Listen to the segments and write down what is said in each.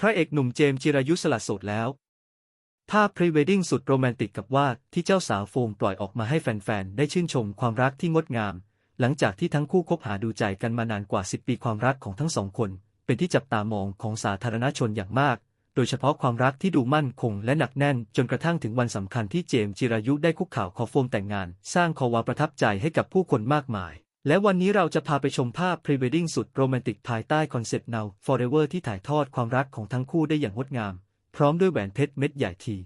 พระเอกหนุ่มเจมส์จิรายุสละโสดแล้ว ภาพพรีเวดดิ้งสุดโรแมนติกกับวาดที่เจ้าสาวโฟมปล่อยออกมาให้แฟนๆ ได้ชื่นชมความรักที่งดงาม หลังจากที่ทั้งคู่คบหาดูใจกันมานานกว่า 10 ปีความรักของทั้งสองคน เป็นที่จับตามองของสาธารณชนอย่างมาก โดยเฉพาะความรักที่ดูมั่นคงและหนักแน่นจนกระทั่งถึงวันสำคัญที่เจมส์จิรายุได้คุกเข่าขอโฟมแต่งงาน สร้างควาประทับใจให้กับผู้คนมากมาย และวันนี้เราจะพาไปชมภาพพรีเวดดิ้งสุดโรแมนติกภายใต้คอนเซปต์ Now Forever ที่ถ่ายทอดความรักของทั้งคู่ได้อย่างงดงาม พร้อมด้วยแหวนเพชรเม็ดใหญ่ที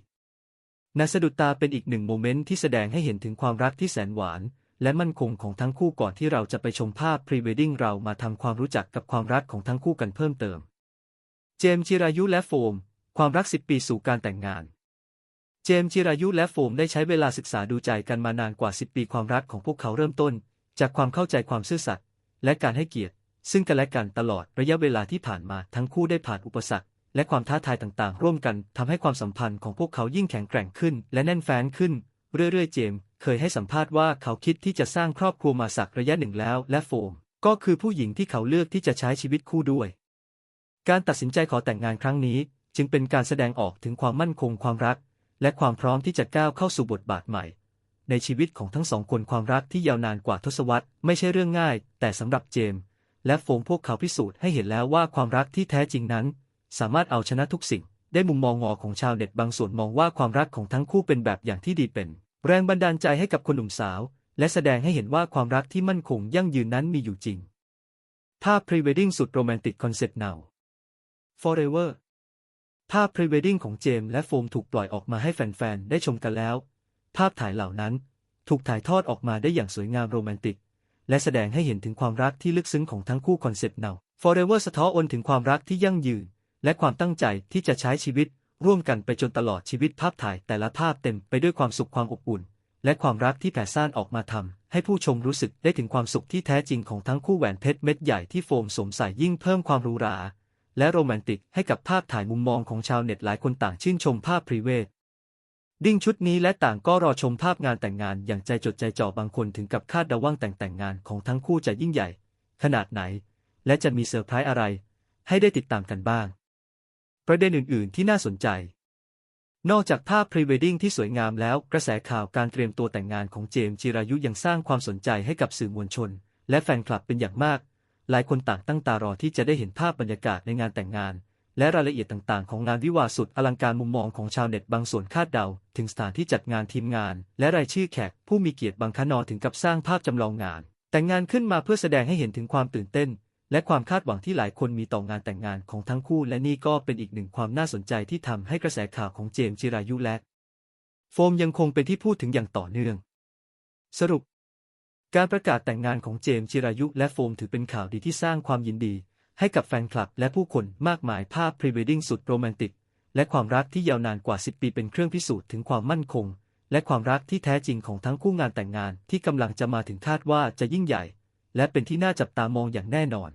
น่าสะดุดตาเป็นอีกหนึ่งโมเมนต์ที่แสดงให้เห็นถึงความรักที่แสนหวาน และมั่นคงของทั้งคู่ก่อนที่เราจะไปชมภาพพรีเวดดิ้งเรามาทำความรู้จักกับความรักของทั้งคู่กันเพิ่มเติม เจมส์จิรายุและโฟม ความรัก 10 ปีสู่การแต่งงานเจมส์จิรายุและโฟมได้ใช้เวลาศึกษาดูใจกันมานานกว่า 10 ปีความรักของพวกเขาเริ่มต้น จากความเข้าใจความซื่อสัตย์และการให้เกียรติ ซึ่งกันและกันตลอดระยะเวลาที่ผ่านมาทั้งคู่ได้ผ่านอุปสรรค และความท้าทายต่างๆ ร่วมกันทำให้ความสัมพันธ์ของพวกเขายิ่งแข็งแกร่งขึ้น และแน่นแฟ้นขึ้น เรื่อยๆ เจมส์เคยให้สัมภาษณ์ว่าเขาคิดที่จะสร้างครอบครัวมาสักระยะหนึ่งแล้ว และโฟม ก็คือผู้หญิงที่เขาเลือกที่จะใช้ชีวิตคู่ด้วย การตัดสินใจขอแต่งงานครั้งนี้ จึงเป็นการแสดงออกถึงความมั่นคงความรัก และความพร้อมที่จะก้าวเข้าสู่บทบาทใหม่ ในชีวิตของทั้งสองคนความรักที่ยาวนานกว่าทศวรรษไม่ใช่เรื่องง่าย แต่สำหรับเจมส์และโฟมพวกเขาพิสูจน์ให้เห็นแล้วว่าความรักที่แท้จริงนั้น สามารถเอาชนะทุกสิ่ง ได้มุมมองงอของชาวเน็ตบางส่วนมองว่าความรักของทั้งคู่เป็นแบบอย่างที่ดีเป็น แรงบันดาลใจให้กับคนหนุ่มสาว และแสดงให้เห็นว่าความรักที่มั่นคงยั่งยืนนั้นมีอยู่จริงภาพพรีเวดดิ้งสุดโรแมนติกคอนเซ็ปต์ now forever ภาพพรีเวดดิ้งของเจมส์และโฟมถูกปล่อยออกมาให้แฟนๆ ได้ชมกันแล้ว ภาพถ่ายเหล่านั้น ถูกถ่ายทอดออกมาได้อย่างสวยงามโรแมนติก และแสดงให้เห็นถึงความรักที่ลึกซึ้งของทั้งคู่คอนเซปต์ now forever สะท้อนถึงความรักที่ยั่งยืน และความตั้งใจที่จะใช้ชีวิต ร่วมกันไปจนตลอดชีวิตภาพถ่ายแต่ละภาพเต็มไปด้วยความสุขความอบอุ่น และความรักที่แผ่ซ่านออกมาทำให้ผู้ชมรู้สึกได้ถึงความสุขที่แท้จริงของทั้งคู่แหวนเพชรเม็ดใหญ่ที่โฟมสวมใส่ยิ่งเพิ่มความหรูหราและโรแมนติกให้กับภาพถ่ายมุมมองของชาวเน็ตหลายคนต่างชื่นชมภาพพรีเวด ดิ้งชุดนี้และต่างก็รอชมภาพงานแต่งงานอย่างใจจดใจจ่อบางคนถึงกับคาดเดาว่างแต่งแต่งงานของทั้งคู่จะยิ่งใหญ่ ขนาดไหน และจะมีเซอร์ไพรส์อะไร ให้ได้ติดตามกันบ้าง ประเด็นอื่น ๆ ที่น่าสนใจ นอกจากภาพพรีเวดดิ้งที่สวยงามแล้ว กระแสข่าวการเตรียมตัวแต่งงานของเจมส์จิรายุยังสร้างความสนใจให้กับสื่อมวลชน และแฟนคลับเป็นอย่างมาก หลายคนต่างตั้งตารอที่จะได้เห็นภาพบรรยากาศในงานแต่งงาน และรายละเอียดต่างๆ ของงานวิวาสุดอลังการมุมมองของชาวเน็ตบางส่วนคาดเดา ถึงสถานที่จัดงานทีมงาน และรายชื่อแขกผู้มีเกียรติบางคณอถึงกับสร้างภาพจำลองงาน แต่งงานขึ้นมาเพื่อแสดงให้เห็นถึงความตื่นเต้น และความคาดหวังที่หลายคนมีต่องานแต่งงานของทั้งคู่ และนี่ก็เป็นอีกหนึ่งความน่าสนใจที่ทำให้กระแสข่าวของเจมส์จิรายุและโฟมยังคงเป็นที่พูดถึงอย่างต่อเนื่อง สรุป การประกาศแต่งงานของเจมส์จิรายุและโฟมถือเป็นข่าวดีที่สร้างความยินดี ให้กับแฟนคลับและผู้คนมากมายภาพพรีเวดดิ้งสุดโรแมนติก และความรักที่ยาวนานกว่า 10 ปีเป็นเครื่องพิสูจน์ถึงความมั่นคง และความรักที่แท้จริงของทั้งคู่งานแต่งงานที่กำลังจะมาถึงคาดว่าจะยิ่งใหญ่ และเป็นที่น่าจับตามองอย่างแน่นอน